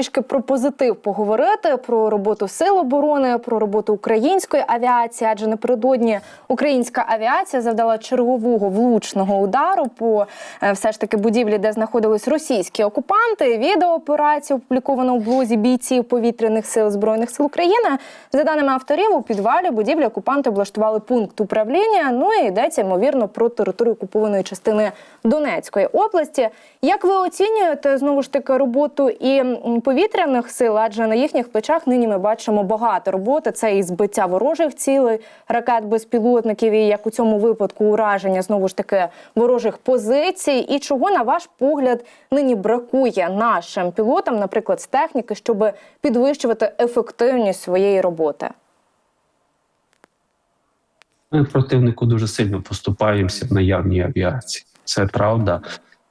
трішки про позитив поговорити про роботу сил оборони, про роботу української авіації. Адже напередодні українська авіація завдала чергового влучного удару по е, все ж таки будівлі, де знаходились російські окупанти. Відео операції опубліковано в блозі бійців повітряних сил збройних сил України. За даними авторів, у підвалі будівлі окупанти облаштували пункт управління. Ну і йдеться ймовірно про територію окупованої частини Донецької області. Як ви оцінюєте знову ж таки роботу і повітряних сил? Адже на їхніх плечах нині ми бачимо багато роботи. Це і збиття ворожих цілей, ракет безпілотників, і як у цьому випадку ураження знову ж таки ворожих позицій. І чого на ваш погляд нині бракує нашим пілотам, наприклад, з техніки, щоб підвищувати ефективність своєї роботи? Ми противнику дуже сильно поступаємося в наявній авіації. Це правда,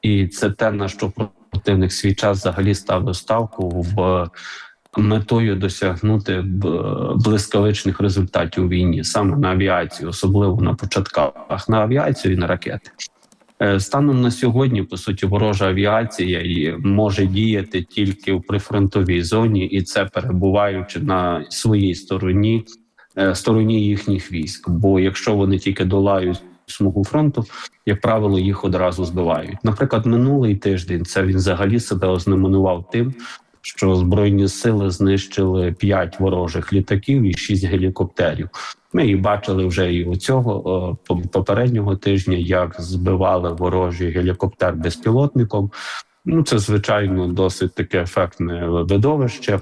і це те, на що противник свій час взагалі ставив ставку в метою досягнути блискавичних результатів у війні, саме на авіацію, особливо на початках на авіацію і на ракети. Е, Станом на сьогодні, по суті, ворожа авіація може діяти тільки в прифронтовій зоні, і це перебуваючи на своїй стороні, е, стороні їхніх військ. Бо якщо вони тільки долають смугу фронту, як правило, їх одразу збивають. Наприклад, минулий тиждень це він взагалі себе ознаменував тим, що збройні сили знищили 5 ворожих літаків і 6 гелікоптерів. Ми і бачили вже і у цього по- попереднього тижня, як збивали ворожий гелікоптер безпілотником. Ну це звичайно досить таке ефектне видовище.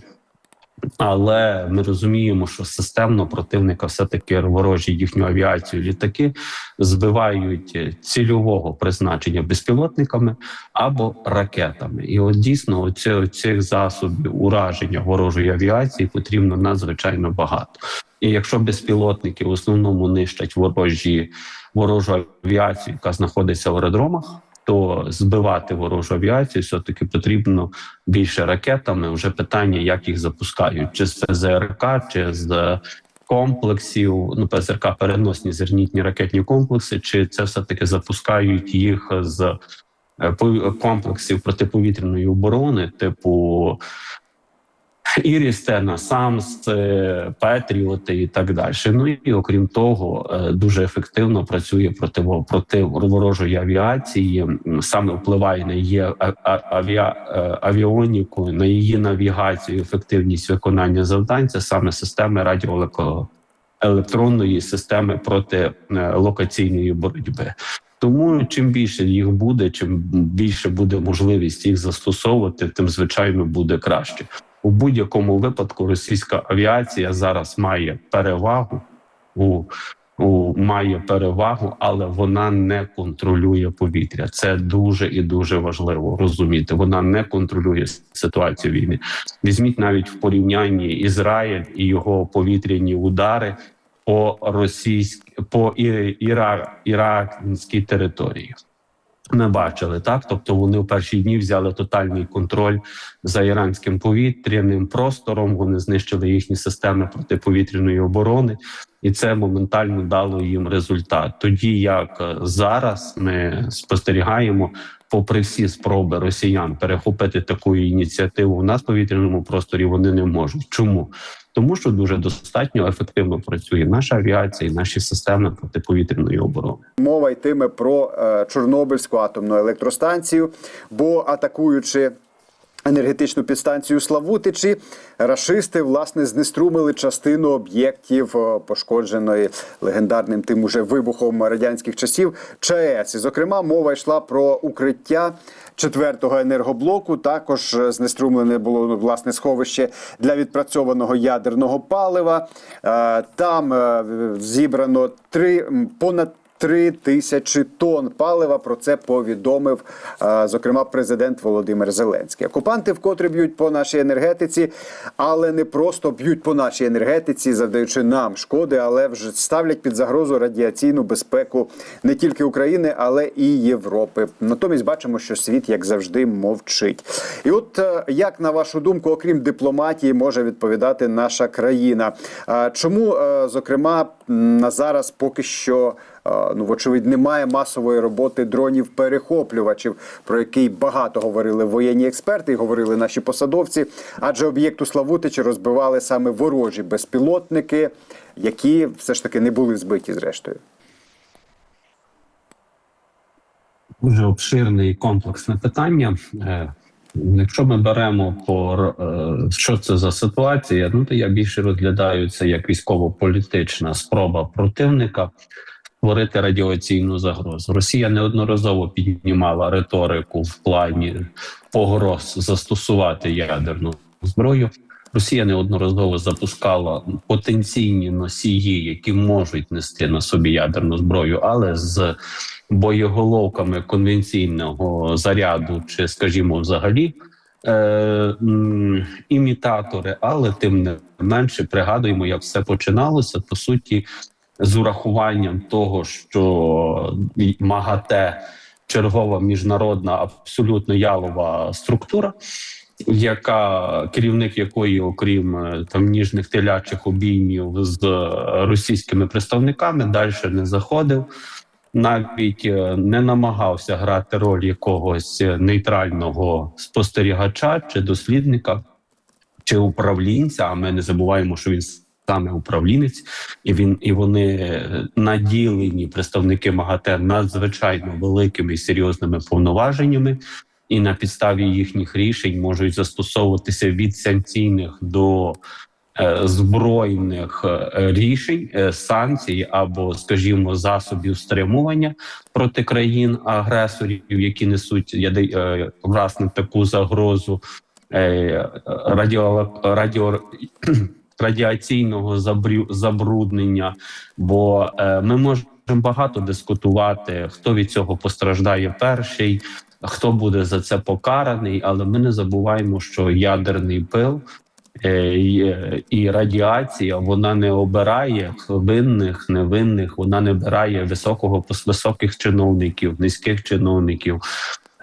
Але ми розуміємо, що системно противника все таки ворожі їхню авіацію літаки збивають е, цільового призначення безпілотниками або ракетами. І от дійсно оці, цих засобів ураження ворожої авіації потрібно надзвичайно багато. І якщо безпілотники в основному нищать ворожі ворожу авіацію, яка знаходиться в аеродромах, то збивати ворожу авіацію все таки потрібно більше ракетами. Вже питання, як їх запускають, чи з ПЗРК, чи з комплексів. Ну, ПЗРК переносні зернітні ракетні комплекси, чи це все таки запускають їх з е, комплексів протиповітряної оборони, типу. Ірістена, Самс, е, Петріоти і так далі. Ну і окрім того, е, дуже ефективно працює проти проти ворожої авіації. Саме впливає на її авіа, е, авіоніку, на її навігацію, ефективність виконання завдань. Це саме системи радіоелеко електронної системи проти е, локаційної боротьби. Тому чим більше їх буде, чим більше буде можливість їх застосовувати, тим звичайно буде краще. У будь-якому випадку російська авіація зараз має перевагу у, у має перевагу, але вона не контролює повітря. Це дуже і дуже важливо розуміти. Вона не контролює ситуацію війни. Візьміть навіть в порівнянні Ізраїль і його повітряні удари по російській по іра, іракській території. Ми бачили так, тобто вони в перші дні взяли тотальний контроль за іранським повітряним простором. Вони знищили їхні системи протиповітряної оборони, і це моментально дало їм результат. Тоді як е, зараз ми спостерігаємо, попри всі спроби росіян перехопити таку ініціативу у нас в повітряному просторі, вони не можуть. Чому? Тому що дуже достатньо ефективно працює наша авіація і наші системи протиповітряної оборони. Мова йтиме про е, Чорнобильську атомну електростанцію, бо атакуючи. Енергетичну підстанцію Славутичі рашисти власне знеструмили частину об'єктів е, пошкодженої легендарним тим уже вибухом радянських часів ЧАЕС. І, зокрема, мова йшла про укриття четвертого енергоблоку. Також е, знеструмлене було власне сховище для відпрацьованого ядерного палива. Е, Там зібрано три понад. Три тисячі тонн палива про це повідомив е, зокрема президент Володимир Зеленський. Окупанти вкотре б'ють по нашій енергетиці, але не просто б'ють по нашій енергетиці, завдаючи нам шкоди, але вже ставлять під загрозу радіаційну безпеку не тільки України, але і Європи. Натомість бачимо, що світ як завжди мовчить. І от е, як на вашу думку, окрім дипломатії, може відповідати наша країна? Е, Чому, зокрема, на зараз поки що ну, вочевидь, немає масової роботи дронів-перехоплювачів, про який багато говорили воєнні експерти і говорили наші посадовці. Адже об'єкту Славутичі розбивали саме ворожі безпілотники, які все ж таки не були збиті зрештою. дуже обширне і комплексне питання. Е, Якщо ми беремо по е, що це за ситуація, ну то я більше розглядаю це як військово-політична спроба противника створити радіаційну загрозу. Росія неодноразово піднімала риторику в плані погроз застосувати ядерну зброю. Росія неодноразово запускала потенційні носії, які можуть нести на собі ядерну зброю, але з боєголовками конвенційного заряду, чи, скажімо, взагалі е, імітатори, але тим не менше пригадуємо, як все починалося по суті з урахуванням того, що МАГАТЕ чергова міжнародна абсолютно ялова структура. Яка керівник якої, окрім е, там ніжних телячих обіймів з російськими представниками, далі не заходив, навіть е, не намагався грати роль якогось нейтрального спостерігача чи дослідника чи управлінця. А ми не забуваємо, що він саме управлінець, і він і вони е, наділені представники МАГАТЕ надзвичайно великими і серйозними повноваженнями. І на підставі їхніх рішень можуть застосовуватися від санкційних до е, збройних е, рішень, санкцій або, скажімо, засобів стримування проти країн агресорів, які несуть власне таку загрозу радіо, радіо радіаційного забруднення. Бо е, ми можемо багато дискутувати, хто від цього постраждає перший, хто буде за це покараний, але ми не забуваємо, що ядерний пил. е, і- І радіація вона не обирає винних, невинних. Вона не обирає високого високих чиновників, низьких чиновників,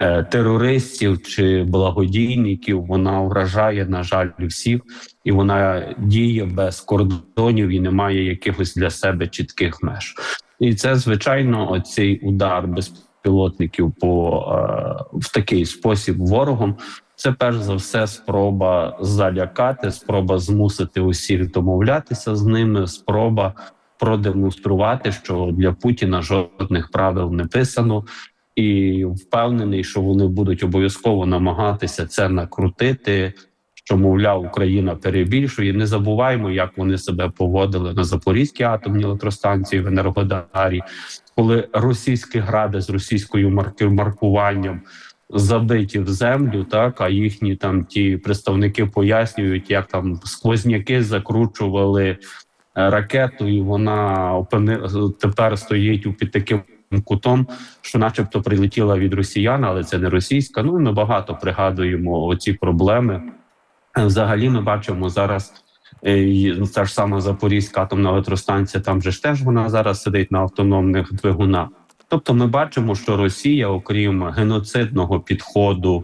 е, терористів чи благодійників. Вона вражає, на жаль, всіх, і вона діє без кордонів і не має якихось для себе чітких меж. І це звичайно оцей удар безпілотників по е, в такий спосіб ворогом. Це перш за все спроба залякати, спроба змусити усіх домовлятися з ними, спроба продемонструвати, що для Путіна жодних правил не писано, і впевнений, що вони будуть обов'язково намагатися це накрутити. Що мовляв, Україна перебільшує. Не забуваємо, як вони себе поводили на Запорізькій атомній електростанції в Енергодарі, коли російські гради з російською маркуванням забиті в землю, так а їхні там ті представники пояснюють, як там сквозняки закручували е, ракету, і вона опини... тепер стоїть у під таким кутом, що, начебто, прилетіла від росіян, але це не російська. Ну ми багато пригадуємо оці проблеми. Взагалі, ми бачимо зараз. е, Та ж сама Запорізька атомна електростанція, там же ж теж вона зараз сидить на автономних двигунах. Тобто, ми бачимо, що Росія, окрім геноцидного підходу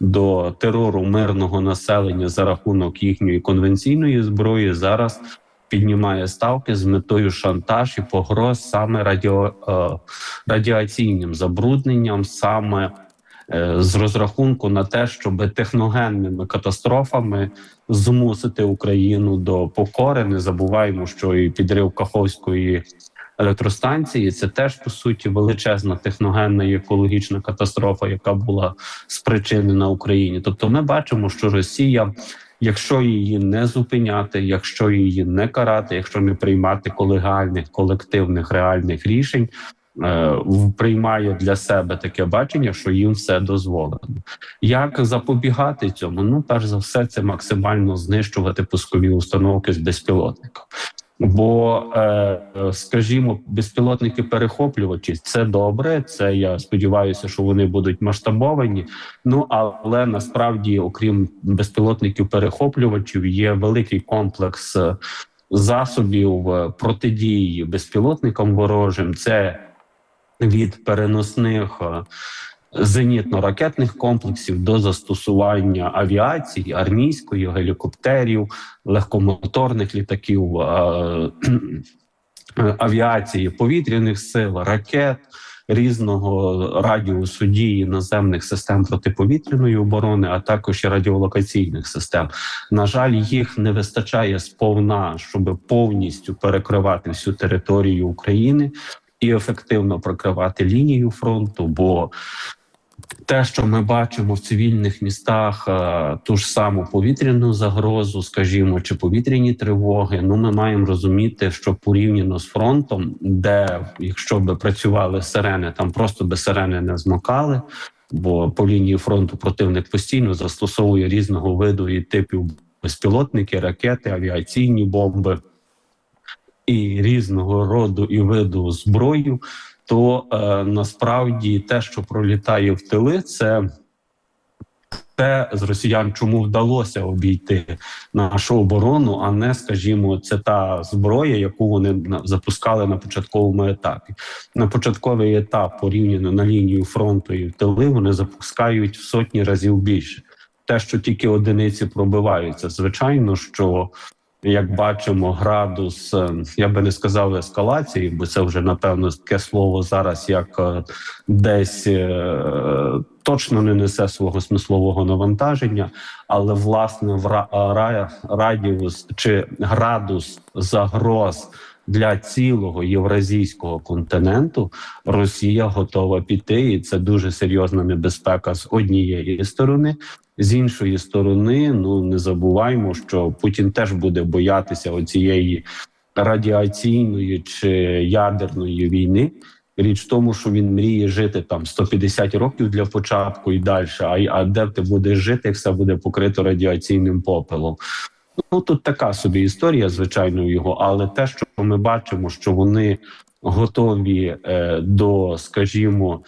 до терору мирного населення за рахунок їхньої конвенційної зброї, зараз піднімає ставки з метою шантаж і погроз саме радіо, е, радіаційним забрудненням, саме з розрахунку на те, щоб техногенними катастрофами змусити Україну до покори. Не забуваємо, що і підрив Каховської електростанції це теж по суті величезна техногенна і екологічна катастрофа, яка була спричинена Україні. Тобто, ми бачимо, що Росія. Якщо її не зупиняти, якщо її не карати, якщо не приймати колегальних колективних реальних рішень, е, приймає для себе таке бачення, що їм все дозволено. Як запобігати цьому? Ну, перш за все, це максимально знищувати пускові установки з безпілотників. Бо, е, скажімо, безпілотники перехоплювачі це добре. Це я сподіваюся, що вони будуть масштабовані. Ну але насправді, окрім безпілотників перехоплювачів, є великий комплекс е, засобів е, протидії безпілотникам ворожим. Це від переносних е, зенітно-ракетних комплексів до застосування авіації, армійської, гелікоптерів, легкомоторних літаків. е, авіації, повітряних сил, ракет. Різного радіусу дії наземних систем протиповітряної оборони, а також і радіолокаційних систем. На жаль, їх не вистачає сповна, щоб повністю перекривати всю територію України і ефективно прокривати лінію фронту. Бо те, що ми бачимо в цивільних містах, е, ту ж саму повітряну загрозу, скажімо, чи повітряні тривоги, ну ми маємо розуміти, що порівняно з фронтом, де якщо би працювали сирени, там просто би сирени не змокали. Бо по лінії фронту противник постійно застосовує різного виду і типів безпілотники, ракети, авіаційні бомби і різного роду і виду зброю, то е, насправді те, що пролітає в тили, це те з росіян, чому вдалося обійти нашу оборону, а не, скажімо, це та зброя, яку вони запускали на початковому етапі. На початковий етап порівняно на лінію фронту і в тили вони запускають в сотні разів більше. Те, що тільки одиниці пробиваються, звичайно, що як бачимо, градус е, я би не сказав ескалації, бо це вже напевно таке слово зараз, як е, десь е, точно не несе свого смислового навантаження, але власне в ра- ра- радіус чи градус загроз. Для цілого євразійського континенту Росія готова піти, і це дуже серйозна небезпека з однієї сторони. З іншої сторони, ну не забуваймо, що Путін теж буде боятися оцієї радіаційної чи ядерної війни. Річ в тому, що він мріє жити там 150 років для початку і далі. А, а де ти будеш жити, все буде покрито радіаційним попелом? Ну тут така собі історія, звичайно, його, але те, що ми бачимо, що вони готові е, до, скажімо,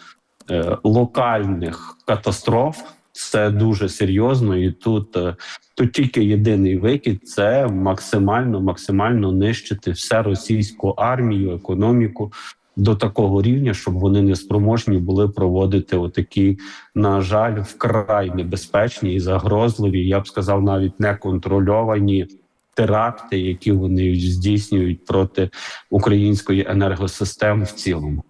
е, локальних катастроф, це дуже серйозно, і тут, е, тут тільки єдиний викид це максимально, максимально нищити все російську армію, економіку. До такого рівня, щоб вони не спроможні були проводити отакі, на жаль, вкрай небезпечні і загрозливі, я б сказав, навіть неконтрольовані теракти, які вони здійснюють проти української енергосистеми в цілому.